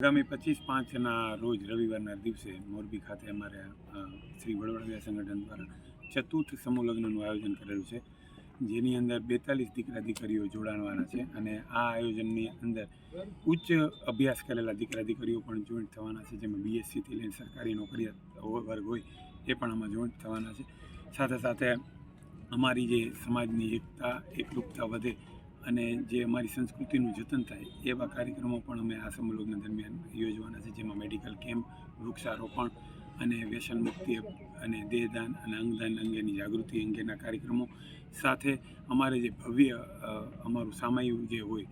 આગામી પચીસ પાંચના રોજ રવિવારના દિવસે મોરબી ખાતે અમારે શ્રી વડવડિયા સંગઠન દ્વારા ચતુર્થ સમૂહ લગ્નનું આયોજન કરેલું છે, જેની અંદર બેતાલીસ દીકરા દીકરીઓ જોડાણવાના છે અને આ આયોજનની અંદર ઉચ્ચ અભ્યાસ કરેલા દીકરા દીકરીઓ પણ જોઈન્ટ થવાના છે, જેમાં બીએસસીથી લઈને સરકારી નોકરી વર્ગ હોય એ પણ આમાં જોઈન્ટ થવાના છે. સાથે સાથે અમારી જે સમાજની એકતા એકરૂપતા વધે અને જે અમારી સંસ્કૃતિનું જતન થાય, એવા કાર્યક્રમો પણ અમે આ સમલગ્ન દરમિયાન યોજવાના છે, જેમાં મેડિકલ કેમ્પ, વૃક્ષારોપણ અને વ્યસન મુક્તિ અને દેહદાન અને અંગદાન અંગેની જાગૃતિ અંગેના કાર્યક્રમો. સાથે અમારે જે ભવ્ય અમારું સામાયું જે હોય,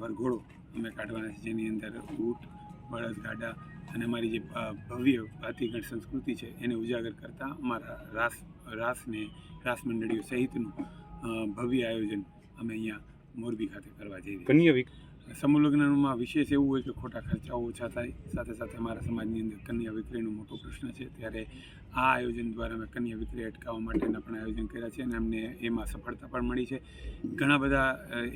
વરઘોડો અમે કાઢવાના છે, જેની અંદર ઊંટ, બળદગાડા અને અમારી જે ભવ્ય ભાતીગણ સંસ્કૃતિ છે, એને ઉજાગર કરતા અમારા રાસ, રાસને રાસ મંડળીઓ સહિતનું ભવ્ય આયોજન અમે અહીંયા મોરબી ખાતે કરવા જઈ રહ્યા કન્યા વિક છીએ. સમૂહ લગ્નમાં વિશેષ એવું હોય કે ખોટા ખર્ચાઓ ઓછા થાય સાથે સાથે અમારા સમાજની અંદર કન્યા વિક્રયનો મોટો પ્રશ્ન છે. ત્યારે આ આયોજન દ્વારા અમે કન્યા વિક્રય અટકાવવા માટેના પણ આયોજન કર્યા છે અને અમને એમાં સફળતા પણ મળી છે. ઘણા બધા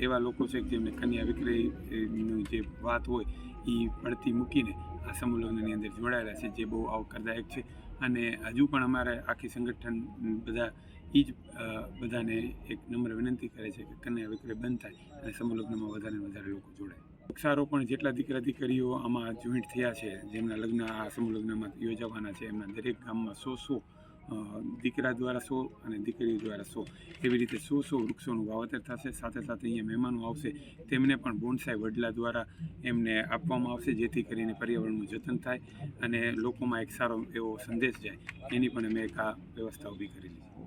એવા લોકો છે કે જેમને કન્યા વિક્રયની જે વાત હોય એ પડતી મૂકીને આ સમૂહ અંદર જોડાયેલા છે, જે બહુ આવકારદાયક છે. અને હજુ પણ અમારે આખી સંગઠન બધા એ જ બધાને એક નમ્ર વિનંતી કરે છે કે કન્યા વિક્રય બંધ થાય અને સમૂહ વધારે વધારે લોકો જોડાય. વૃક્ષારોપણ જેટલા દીકરા દીકરીઓ આમાં જોઈન્ટ થયા છે, જેમના લગ્ન આ સમૂહ લગ્નમાં યોજાવાના છે, એમના દરેક ગામમાં સો સો દીકરા દ્વારા સો અને દીકરીઓ દ્વારા સો. એવી રીતે સો સો વૃક્ષોનું વાવેતર થશે. સાથે સાથે અહીંયા મહેમાનો આવશે. તેમને પણ બોનસાઈ વડલા દ્વારા એમને આપવામાં આવશે, જેથી કરીને પર્યાવરણનું જતન થાય અને લોકોમાં એક સારો એવો સંદેશ જાય. એની પણ અમે એક આ વ્યવસ્થા ઊભી કરેલી છે.